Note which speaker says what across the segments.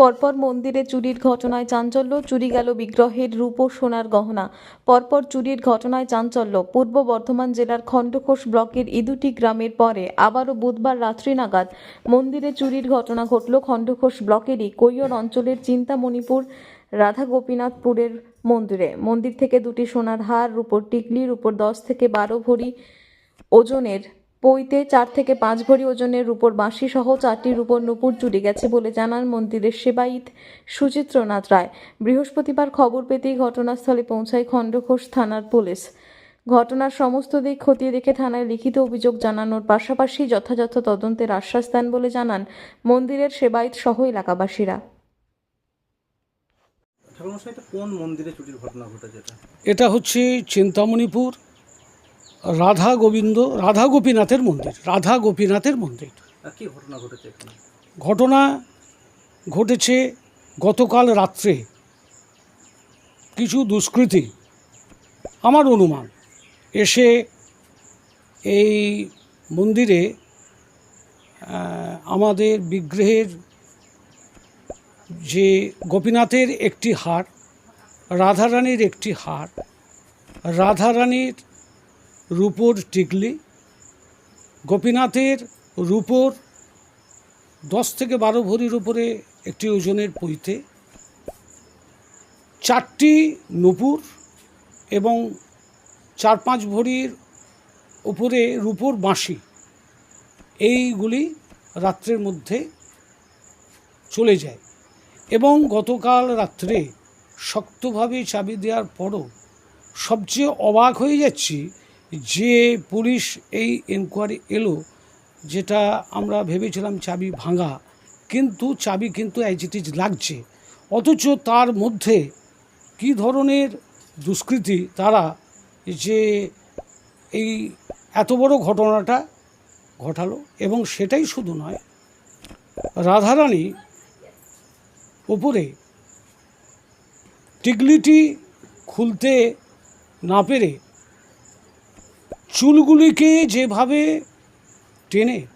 Speaker 1: পরপর মন্দিরে চুরির ঘটনায় চাঞ্চল্য, চুরি গেল বিগ্রহের রূপ ও সোনার গহনা। পরপর চুরির ঘটনায় চাঞ্চল্য, পূর্ব বর্ধমান জেলার খণ্ডঘোষ ব্লকের ইদুটি গ্রামের পরে আবারও বুধবার রাত্রি নাগাদ মন্দিরে চুরির ঘটনা ঘটল খণ্ডঘোষ ব্লকেরই কৈয়র অঞ্চলের চিন্তামণিপুর রাধা গোপীনাথপুরের মন্দিরে। মন্দির থেকে দুটি সোনার হার, রূপোর টিকলির উপর দশ থেকে বারো ভরি ওজনের পইতে চার থেকে পাঁচ ভরি ওজনের রূপোর বাঁশি সহ চারটি রূপোর নুপুর চুরি গেছে বলে জানান মন্দিরের সেবায়িত সুচিত্রনাথ রায়। বৃহস্পতিবার খবর পেতেই ঘটনাস্থলে পৌঁছায় খণ্ডঘোষ থানার পুলিশ। ঘটনার সমস্ত দিক খতিয়ে দেখে থানায় লিখিত অভিযোগ জানানোর পাশাপাশি যথাযথ তদন্তের আশ্বাস দেন বলে জানান মন্দিরের সেবায়িত সহ এলাকাবাসীরা।
Speaker 2: কোন মন্দিরে চুরির ঘটনা ঘটেছে এটা?
Speaker 3: এটা হচ্ছে চিন্তামণিপুর রাধা গোবিন্দ রাধা গোপীনাথের মন্দির রাধা গোপীনাথের মন্দির।
Speaker 2: ঘটনা ঘটেছে
Speaker 3: ঘটনা ঘটেছে গতকাল রাত্রে। কিছু দুষ্কৃতী আমার অনুমান এসে এই মন্দিরে আমাদের বিগ্রহের যে গোপীনাথের একটি হার রাধারানীর একটি হার রাধারানীর রূপোর টিকলি, গোপীনাথের রূপোর দশ থেকে বারো ভরির উপরে একটি ওজনের পইতে চারটি নুপুর এবং চার পাঁচ ভরির উপরে রূপোর বাঁশি। এইগুলি রাত্রের মধ্যে চলে যায় এবং গতকাল রাত্রে শক্তভাবে চাবি দেওয়ার পরও সবচেয়ে অবাক হয়ে যাচ্ছি যে পুলিশ এই এনকোয়ারি এলো, যেটা আমরা ভেবেছিলাম চাবি ভাঙা, কিন্তু চাবি কিন্তু অ্যাজ ইট ইজ লাগছে। অথচ তার মধ্যে কি ধরনের দুষ্কৃতী তারা যে এই এত বড় ঘটনাটা ঘটালো, এবং সেটাই শুধু নয়, রাধারানী উপরে টিকলিটি খুলতে না পেরে চুলগুলিকে যেভাবে টেনে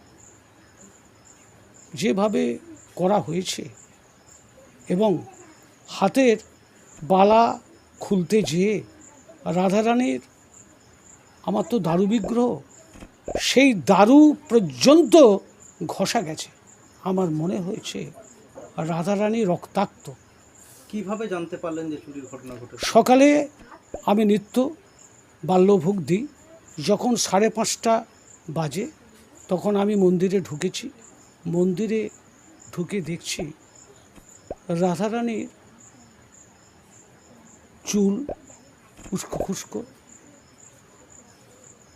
Speaker 3: যেভাবে করা হয়েছে এবং হাতের বালা খুলতে যেয়ে রাধারানীর আমার তো দারু বিগ্রহ সেই দারু পর্যন্ত ঘষা গেছে। আমার মনে হয়েছে রাধারানী রক্তাক্ত।
Speaker 2: কীভাবে জানতে পারলেন যে চুরির ঘটনা ঘটেছে?
Speaker 3: সকালে আমি নিত্য বাল্যভোগ দিই। যখন সাড়ে পাঁচটা বাজে, তখন আমি মন্দিরে ঢুকেছি। মন্দিরে ঢুকে দেখছি রাধারানীর চুল উস্কো খুস্কো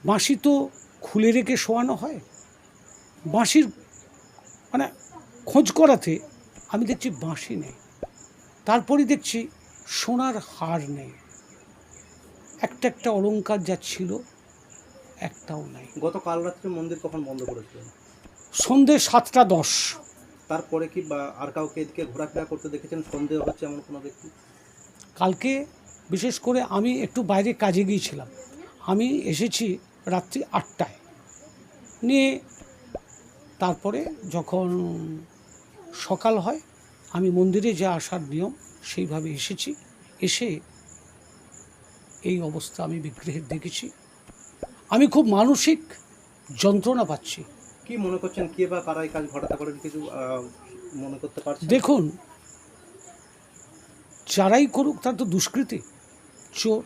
Speaker 3: বাঁশি তো খুলে রেখে শোয়ানো হয়। বাঁশির মানে খোঁজ করাতে আমি দেখছি বাঁশি নেই। তারপরে দেখছি সোনার হার নেই। একটা একটা অলংকার যা ছিল একটাও নাই।
Speaker 2: গত কাল রাত্রে মন্দির কখন বন্ধ করেছিলেন
Speaker 3: সন্ধে সাতটা দশ।
Speaker 2: তারপরে কি বা আর কাউকে এদিকে ঘোরাফেরা করতে দেখেছেন? সন্দেহ হচ্ছে এমন কোনো ব্যক্তি?
Speaker 3: কালকে বিশেষ করে আমি একটু বাইরে কাজে গিয়েছিলাম। আমি এসেছি রাত্রি আটটায়। নিয়ে তারপরে যখন সকাল হয় আমি মন্দিরে যা আসার নিয়ম সেইভাবে এসেছি। এসে এই অবস্থা আমি বিগ্রহের দেখেছি। আমি খুব মানসিক যন্ত্রণা পাচ্ছি।
Speaker 2: কি মনে করছেন কে বা কারা এই কাজ ঘটাতে পারেন কিছু মনে করতে পারছেন?
Speaker 3: দেখুন যারাই করুক তার তো দুষ্কৃতি চোর।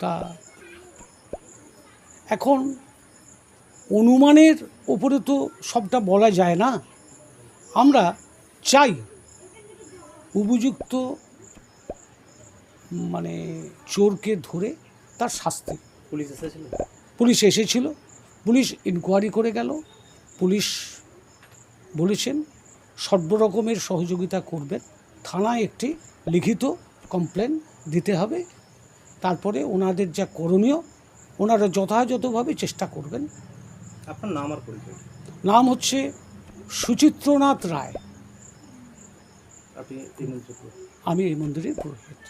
Speaker 3: তা এখন অনুমানের ওপরে তো সবটা বলা যায় না। আমরা চাই উপযুক্ত মানে চোরকে ধরে তার শাস্তি।
Speaker 2: পুলিশ এসেছিল?
Speaker 3: পুলিশ এসেছিল। পুলিশ ইনকোয়ারি করে গেল। পুলিশ বলেছেন সর্বরকমের সহযোগিতা করবেন। থানায় একটি লিখিত কমপ্লেন দিতে হবে। তারপরে ওনাদের যা করণীয় ওনারা যথাযথভাবে চেষ্টা করবেন।
Speaker 2: আপনার নাম আর পরিচয়?
Speaker 3: নাম হচ্ছে সুচিত্রনাথ রায়। আমি এই মন্দিরের পুরোহিত